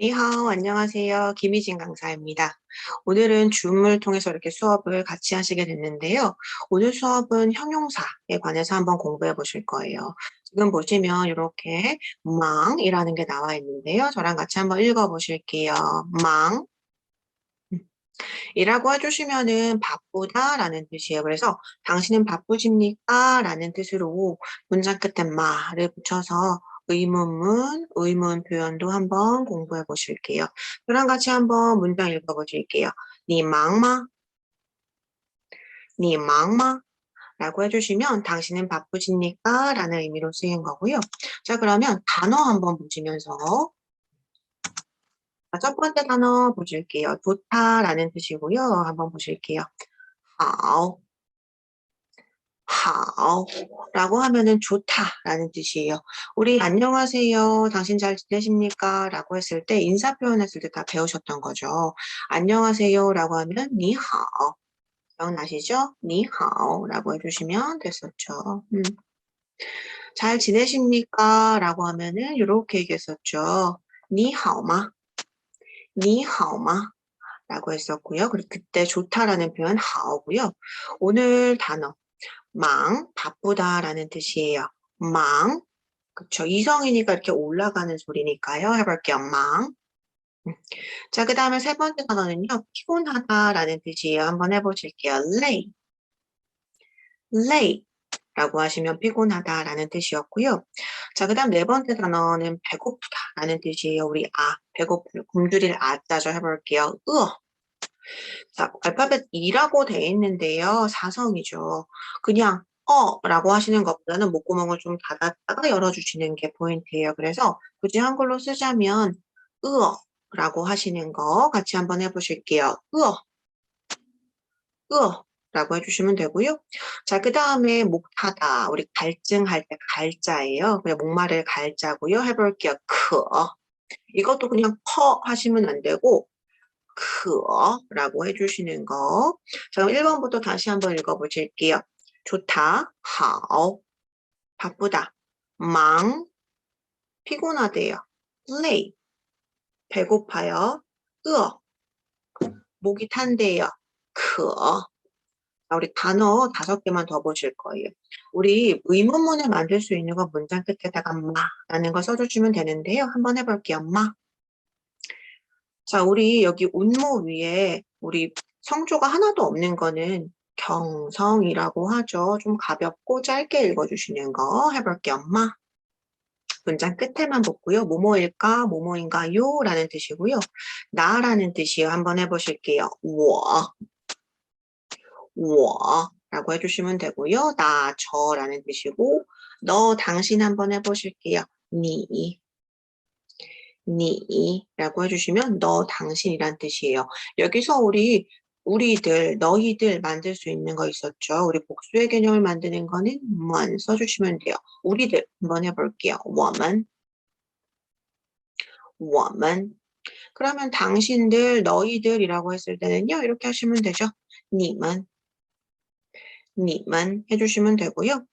니하오, 안녕하세요. 김희진 강사입니다. 오늘은 줌을 통해서 이렇게 수업을 같이 하시게 됐는데요. 오늘 수업은 형용사에 관해서 한번 공부해 보실 거예요. 지금 보시면 이렇게 망이라는 게 나와 있는데요. 저랑 같이 한번 읽어 보실게요. 망. 음. 이라고 해주시면은 바쁘다 라는 뜻이에요. 그래서 당신은 바쁘십니까? 라는 뜻으로 문장 끝에 마를 붙여서 의문문, 의문 표현도 한번 공부해 보실게요. 저랑 같이 한번 문장 읽어 보실게요. 니 망마? 니 망마? 라고 해주시면 당신은 바쁘십니까? 라는 의미로 쓰인 거고요. 자 그러면 단어 한번 보시면서 첫 번째 단어 보실게요. 좋다라는 뜻이고요. 한번 보실게요. 好 하오라고 하면은 좋다라는 뜻이에요. 우리 안녕하세요. 당신 잘 지내십니까? 라고 했을 때 인사 표현했을 때 다 배우셨던 거죠. 안녕하세요라고 하면 니하오. 기억나시죠? 니하오라고 해주시면 됐었죠. 음. 잘 지내십니까? 라고 하면은 이렇게 얘기했었죠. 니하오마. 니하오마. 라고 했었고요. 그리고 그때 좋다라는 표현 하오고요. 오늘 단어 망, 바쁘다라는 뜻이에요. 망, 그쵸. 이성이니까 이렇게 올라가는 소리니까요. 해볼게요. 망. 음. 자, 그 다음에 세 번째 단어는요. 피곤하다라는 뜻이에요. 한번 해보실게요. lay. lay. 라고 하시면 피곤하다라는 뜻이었고요. 자, 그 다음 네 번째 단어는 배고프다라는 뜻이에요. 우리 아, 배고프, 굶주릴 아자죠. 해볼게요. 으어. 자, 알파벳 2라고 돼 있는데요. 사성이죠. 그냥 어 라고 하시는 것보다는 목구멍을 좀 닫았다가 열어주시는 게 포인트예요. 그래서 굳이 한글로 쓰자면 으어 라고 하시는 거 같이 한번 해보실게요. 으어 으어 라고 해주시면 되고요. 자, 그 다음에 목타다. 우리 갈증할 때 갈자예요. 그냥 목말을 갈자고요. 해볼게요. 크 이것도 그냥 커 하시면 안 되고 크어라고 해주시는 거. 자, 그럼 1번부터 다시 한번 읽어보실게요. 좋다, 하오, 바쁘다, 망, 피곤하대요, lay, 배고파요, 으어, 목이 탄대요, 크어. 우리 단어 다섯 개만 더 보실 거예요. 우리 의문문을 만들 수 있는 건 문장 끝에다가 마라는 거 써주시면 되는데요. 한번 해볼게요. 마. 자, 우리 여기 운모 위에 우리 성조가 하나도 없는 거는 경성이라고 하죠. 좀 가볍고 짧게 읽어주시는 거 해볼게요. 엄마. 문장 끝에만 붙고요. 뭐뭐일까, 뭐뭐인가요? 라는 뜻이고요. 나라는 뜻이요. 한번 해보실게요. 我,我 라고 해주시면 되고요. 나, 저라는 뜻이고 너, 당신 한번 해보실게요. 니, 니라고 해주시면 너 당신이란 뜻이에요. 여기서 우리 우리들, 너희들 만들 수 있는 거 있었죠. 우리 복수의 개념을 만드는 거는 만 써주시면 돼요. 우리들 한번 해볼게요. woman, woman. 그러면 당신들, 너희들이라고 했을 때는요. 이렇게 하시면 되죠. 님은, 님은 해주시면 되고요.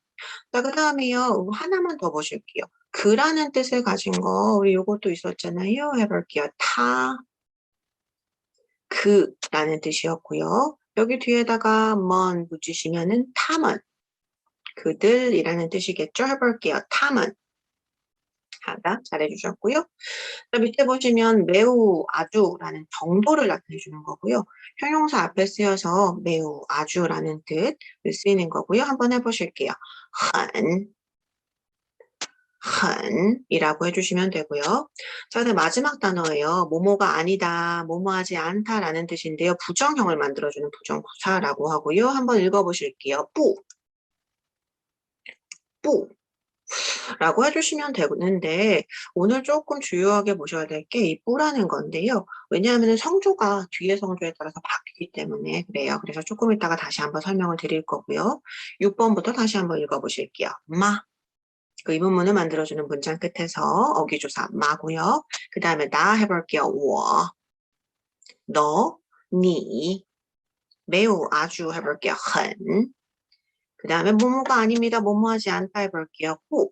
자, 그 다음에요. 하나만 더 보실게요. 그라는 뜻을 가진 거 우리 요것도 있었잖아요. 해볼게요. 타, 그라는 뜻이었고요. 여기 뒤에다가 먼 붙이시면은 탐은 그들이라는 뜻이겠죠. 해볼게요. 탐은 하다 잘해주셨고요. 밑에 보시면 매우 아주라는 정도를 나타내 주는 거고요. 형용사 앞에 쓰여서 매우 아주라는 뜻을 쓰이는 거고요. 한번 해보실게요. 한 한이라고 해주시면 되고요. 자, 그다음 마지막 단어예요. 뭐뭐가 아니다, 뭐뭐하지 않다라는 뜻인데요. 부정형을 만들어주는 부정부사라고 하고요. 한번 읽어보실게요. 뿌, 뿌. 라고 해주시면 되는데 오늘 조금 주요하게 보셔야 될 게 이 뿌라는 건데요. 왜냐하면 성조가 뒤에 성조에 따라서 바뀌기 때문에 그래요. 그래서 조금 이따가 다시 한번 설명을 드릴 거고요. 6번부터 다시 한번 읽어보실게요. 마, 그 이 부분을 만들어주는 문장 끝에서 어기조사 마구요. 그 다음에 나 해볼게요. 我, 너, 니, 매우, 아주 해볼게요. 很.그 다음에 뭐뭐가 아닙니다. 뭐뭐 하지 않다 해볼게요. 호.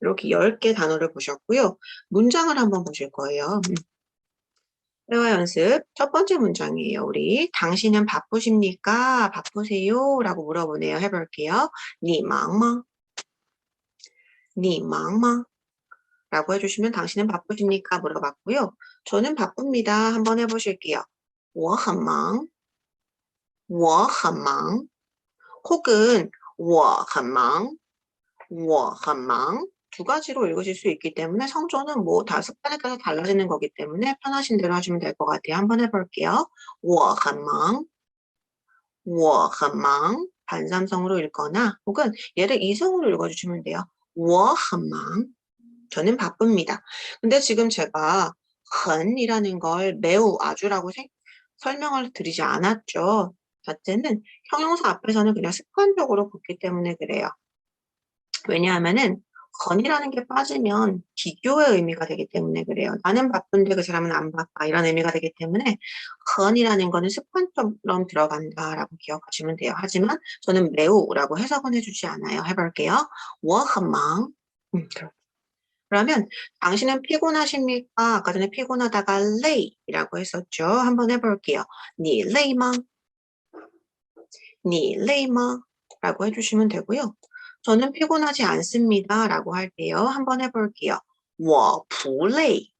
이렇게 10개 단어를 보셨고요. 문장을 한번 보실 거예요. 음. 대화 연습 첫 번째 문장이에요. 우리 당신은 바쁘십니까? 바쁘세요? 라고 물어보네요. 해볼게요. 니 망망 你忙吗? 라고 해주시면 당신은 바쁘십니까? 물어봤고요. 저는 바쁩니다. 한번 해보실게요. 我很忙.我很忙. 혹은 我很忙.我很忙. 두 가지로 읽으실 수 있기 때문에 성조는 뭐 다 습관에 따라 달라지는 거기 때문에 편하신 대로 하시면 될 것 같아요. 한번 해볼게요. 我很忙.我很忙. 반삼성으로 읽거나 혹은 얘를 이성으로 읽어주시면 돼요. 워한망 저는 바쁩니다. 근데 지금 제가 헌이라는 걸 매우 아주라고 생, 설명을 드리지 않았죠. 자체는 형용사 앞에서는 그냥 습관적으로 붙기 때문에 그래요. 왜냐하면은 건이라는 게 빠지면 비교의 의미가 되기 때문에 그래요. 나는 바쁜데 그 사람은 안 바빠 이런 의미가 되기 때문에 건이라는 거는 습관처럼 들어간다라고 기억하시면 돼요. 하지만 저는 매우라고 해석은 해주지 않아요. 해볼게요. 워크망. 음, 그렇죠. 그러면 당신은 피곤하십니까? 아까 전에 피곤하다가 레이라고 했었죠. 한번 해볼게요. 니 레이망 니 레이망 라고 해주시면 되고요. 저는 피곤하지 않습니다. 라고 할 때요. 한번 해볼게요. 我不累.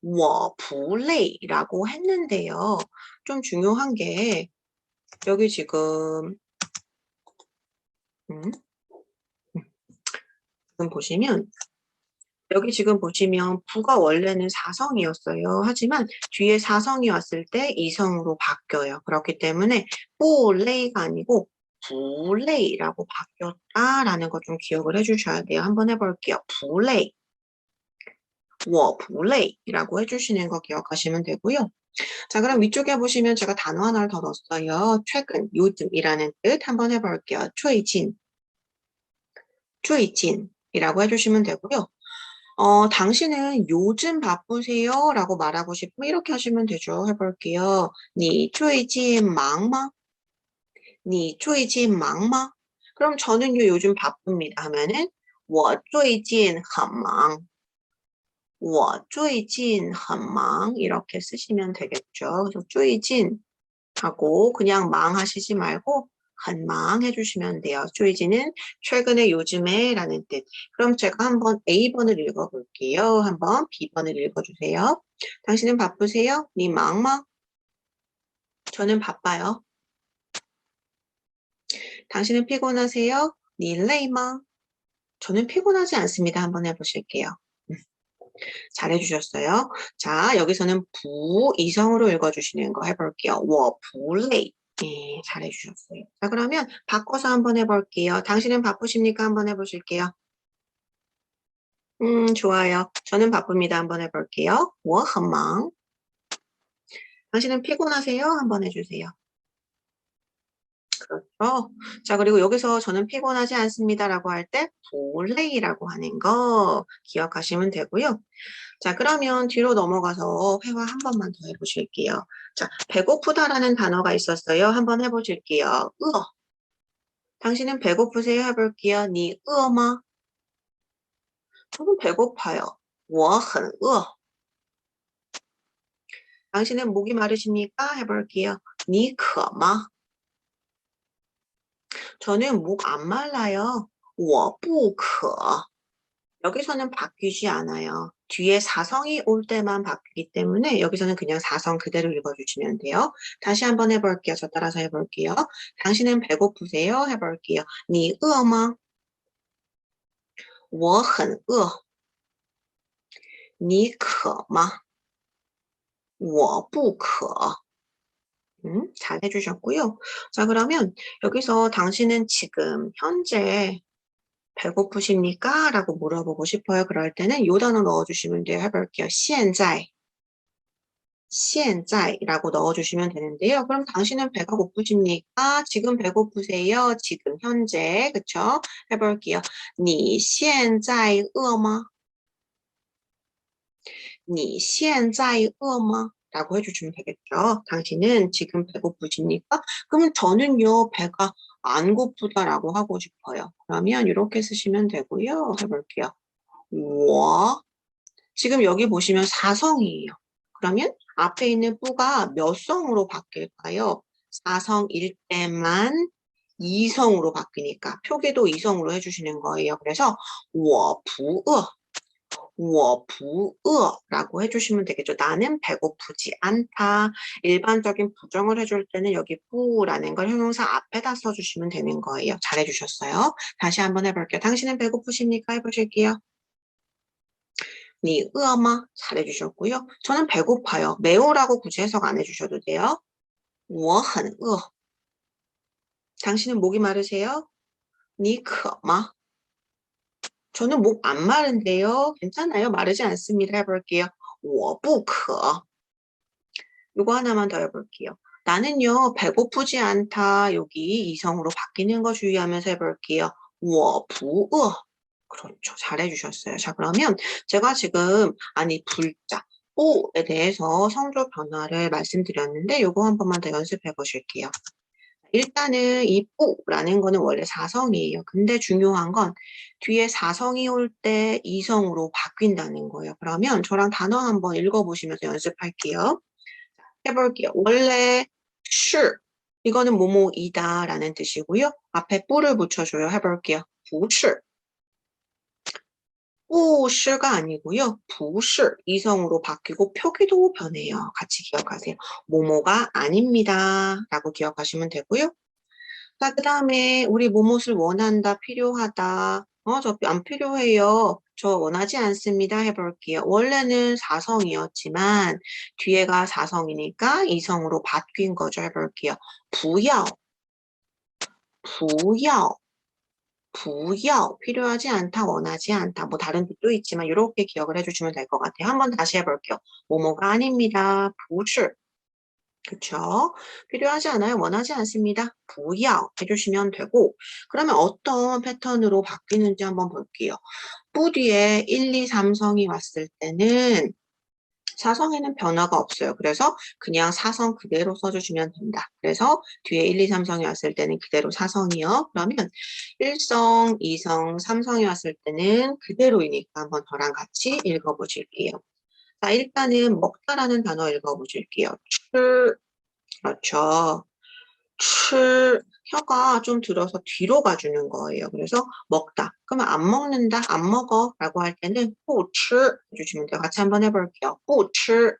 我不累 라고 했는데요. 좀 중요한 게 여기 지금 음, 음, 지금 보시면 여기 지금 보시면 부가 원래는 사성이었어요. 하지만 뒤에 사성이 왔을 때 이성으로 바뀌어요. 그렇기 때문에 뿌레이가 아니고 부레이라고 바뀌었다라는 거 좀 기억을 해주셔야 돼요. 한번 해볼게요. 부레이. 워 부레이라고 해주시는 거 기억하시면 되고요. 자 그럼 위쪽에 보시면 제가 단어 하나를 더 넣었어요. 최근, 요즘이라는 뜻 한번 해볼게요. 최진, 최진이라고 해주시면 되고요. 어, 당신은 요즘 바쁘세요? 라고 말하고 싶으면 이렇게 하시면 되죠. 해볼게요. 니 최진 망망 你最近忙吗? 그럼 저는요, 요즘 바쁩니다. 하면은 我最近很忙.我最近很忙 이렇게 쓰시면 되겠죠. 그래서 最近 하고 그냥 망 하시지 말고 很忙 해주시면 돼요. 最近은 최근에 요즘에 라는 뜻. 그럼 제가 한번 A번을 읽어볼게요. 한번 B번을 읽어주세요. 당신은 바쁘세요? 你忙吗? 저는 바빠요. 당신은 피곤하세요? 你累吗? 저는 피곤하지 않습니다. 한번 해보실게요. 음. 잘해주셨어요. 자, 여기서는 부 이성으로 읽어주시는 거 해볼게요. 我不累. 예, 잘해주셨어요. 자, 그러면 바꿔서 한번 해볼게요. 당신은 바쁘십니까? 한번 해보실게요. 음, 좋아요. 저는 바쁩니다. 한번 해볼게요. 我很忙. 당신은 피곤하세요? 한번 해주세요. 그렇죠. 자, 그리고 여기서 저는 피곤하지 않습니다라고 할 때 볼레이라고 하는 거 기억하시면 되고요. 자, 그러면 뒤로 넘어가서 회화 한 번만 더 해보실게요. 자, 배고프다라는 단어가 있었어요. 한번 해보실게요. 으어. 당신은 배고프세요? 해볼게요. 니 으어마? 저는 배고파요. 我很饿. 당신은 목이 마르십니까? 해볼게요. 니渴吗? 저는 목 안 말라요. 我不渴. 여기서는 바뀌지 않아요. 뒤에 사성이 올 때만 바뀌기 때문에 여기서는 그냥 사성 그대로 읽어주시면 돼요. 다시 한번 해볼게요. 저 따라서 해볼게요. 당신은 배고프세요? 해볼게요. 你饿吗?我很饿.你渴吗?我不渴. 음, 잘 해주셨고요. 자, 그러면 여기서 당신은 지금 현재 배고프십니까? 라고 물어보고 싶어요. 그럴 때는 요 단어 넣어주시면 돼요. 해볼게요. 现在. 现在라고 넣어주시면 되는데요. 그럼 당신은 배가 고프십니까? 지금 배고프세요? 지금 현재. 그쵸? 해볼게요. 你现在饿吗?你现在饿吗? 라고 해주시면 되겠죠. 당신은 지금 배고프십니까? 그러면 저는요, 배가 안 고프다라고 하고 싶어요. 그러면 이렇게 쓰시면 되고요. 해볼게요. 와 지금 여기 보시면 사성이에요. 그러면 앞에 있는 뿌가 몇 성으로 바뀔까요? 사성일 때만 2성으로 바뀌니까 표기도 2성으로 해주시는 거예요. 그래서 워부어 我不饿라고 해주시면 되겠죠. 나는 배고프지 않다. 일반적인 부정을 해줄 때는 여기 뿌라는 걸 형용사 앞에다 써주시면 되는 거예요. 잘해주셨어요. 다시 한번 해볼게요. 당신은 배고프십니까? 해보실게요. 你饿吗? 잘해주셨고요. 저는 배고파요. 매우라고 굳이 해석 안 해주셔도 돼요. 我很饿. 당신은 목이 마르세요? 你渴吗? 저는 목 안 마른데요. 괜찮아요. 마르지 않습니다. 해볼게요. 我不渴. 요거 하나만 더 해볼게요. 나는요, 배고프지 않다. 여기 이성으로 바뀌는 거 주의하면서 해볼게요. 我不饿. 그렇죠. 잘해주셨어요. 자, 그러면 제가 지금, 아니, 불자, 오에 대해서 성조 변화를 말씀드렸는데, 요거 한 번만 더 연습해 보실게요. 일단은 이 뿌라는 거는 원래 사성이에요. 근데 중요한 건 뒤에 사성이 올때 이성으로 바뀐다는 거예요. 그러면 저랑 단어 한번 읽어보시면서 연습할게요. 해볼게요. 원래 sure 이거는 뭐뭐이다 라는 뜻이고요. 앞에 뿌를 붙여줘요. 해볼게요. 부출 不是가 아니고요. 부실 이성으로 바뀌고 표기도 변해요. 같이 기억하세요. 모모가 아닙니다. 라고 기억하시면 되고요. 자, 그 다음에 우리 모모를 원한다, 필요하다. 어, 저 안 필요해요. 저 원하지 않습니다. 해볼게요. 원래는 사성이었지만 뒤에가 사성이니까 이성으로 바뀐 거죠. 해볼게요. 부여, 부여. 부여, 필요하지 않다, 원하지 않다, 뭐 다른 뜻도 있지만 이렇게 기억을 해주시면 될 것 같아요. 한번 다시 해볼게요. 뭐뭐가 아닙니다. 부출. 그쵸? 필요하지 않아요. 원하지 않습니다. 부여 해주시면 되고 그러면 어떤 패턴으로 바뀌는지 한번 볼게요. 뿌 뒤에 1, 2, 3성이 왔을 때는 사성에는 변화가 없어요. 그래서 그냥 사성 그대로 써주시면 된다. 그래서 뒤에 1, 2, 3성이 왔을 때는 그대로 사성이요. 그러면 1성, 2성, 3성이 왔을 때는 그대로이니까 한번 저랑 같이 읽어보실게요. 자, 일단은 먹다라는 단어 읽어보실게요. 출, 그렇죠. 출, 혀가 좀 들어서 뒤로 가주는 거예요. 그래서 먹다. 그러면 안 먹는다, 안 먹어 라고 할 때는 不吃 해주시면 돼요. 같이 한번 해볼게요. 不吃,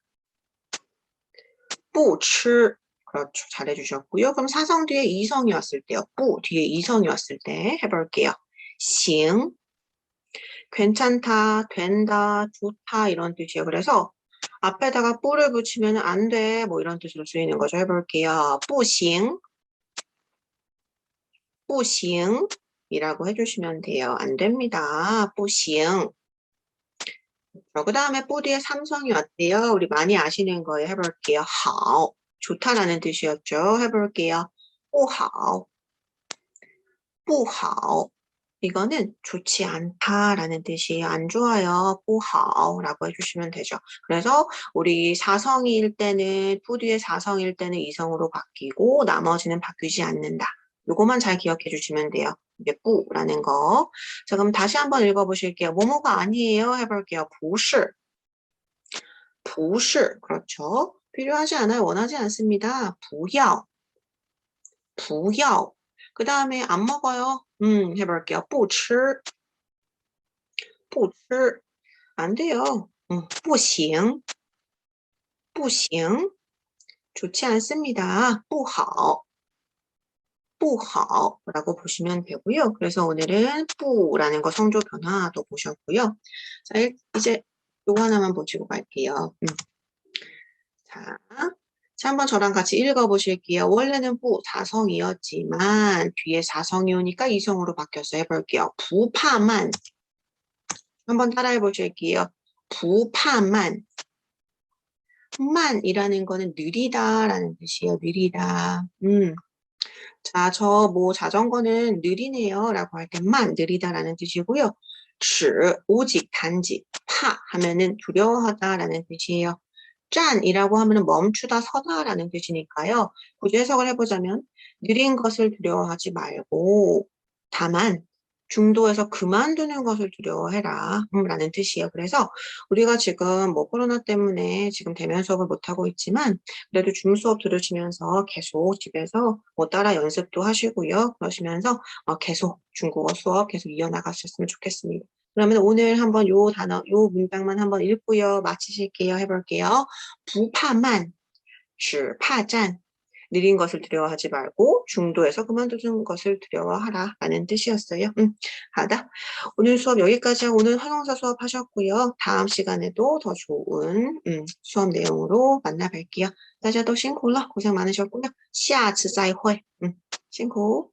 不吃. 그렇죠. 잘해주셨고요. 그럼 사성 뒤에 이성이 왔을 때요. 不 뒤에 이성이 왔을 때 해볼게요. 行. 괜찮다, 된다, 좋다 이런 뜻이에요. 그래서 앞에다가 뿌를 붙이면 안 돼, 뭐 이런 뜻으로 쓰이는 거죠. 해볼게요. 不行, 不行 이라고 해주시면 돼요. 안 됩니다. 不行. 그 다음에 뿌 뒤에 삼성이 왔대요. 우리 많이 아시는 거예요. 해볼게요. 好. 좋다라는 뜻이었죠. 해볼게요. 不好.不好. 이거는 좋지 않다라는 뜻이에요. 안 좋아요. 不好 라고 해주시면 되죠. 그래서 우리 사성일 때는 뿌 뒤에 사성일 때는 이성으로 바뀌고 나머지는 바뀌지 않는다. 요거만 잘 기억해 주시면 돼요. 이게 뿌라는 거. 자, 그럼 다시 한번 읽어보실게요. 뭐뭐가 아니에요. 해볼게요. 不是.不是. 그렇죠. 필요하지 않아요. 원하지 않습니다. 不要.不要. 그 다음에 안 먹어요. 음, 해볼게요. 不吃.不吃. 안 돼요. 음, 不行.不行. 좋지 않습니다. 不好. 不好 라고 보시면 되고요. 그래서 오늘은 뿌라는 거 성조 변화도 보셨고요. 자, 이제 요거 하나만 보시고 갈게요. 음. 자, 자, 한번 저랑 같이 읽어보실게요. 원래는 뿌 사성이었지만 뒤에 사성이 오니까 이성으로 바뀌어서 해볼게요. 부파만 한번 따라해 보실게요. 부파만 만이라는 거는 느리다라는 뜻이에요. 느리다. 음. 자, 저 뭐 자전거는 느리네요 라고 할 때만 느리다라는 뜻이고요. 只 오직 단지 파 하면은 두려워하다라는 뜻이에요. 짠이라고 하면은 멈추다 서다라는 뜻이니까요. 굳이 해석을 해보자면 느린 것을 두려워하지 말고 다만 중도에서 그만두는 것을 두려워해라 음, 라는 뜻이에요. 그래서 우리가 지금 뭐 코로나 때문에 지금 대면 수업을 못하고 있지만 그래도 줌 수업 들으시면서 계속 집에서 뭐 따라 연습도 하시고요. 그러시면서 어, 계속 중국어 수업 계속 이어나가셨으면 좋겠습니다. 그러면 오늘 한번 요 단어, 요 문장만 한번 읽고요. 마치실게요. 해볼게요. 부파만, 只怕战. 느린 것을 두려워하지 말고 중도에서 그만두는 것을 두려워하라 라는 뜻이었어요. 음, 하다. 오늘 수업 여기까지 하고 오늘 활용사 수업 하셨고요. 다음 시간에도 더 좋은 음, 수업 내용으로 만나 뵐게요. 大家都辛苦了. 고생 많으셨고요. 下次再会. 음, 辛苦.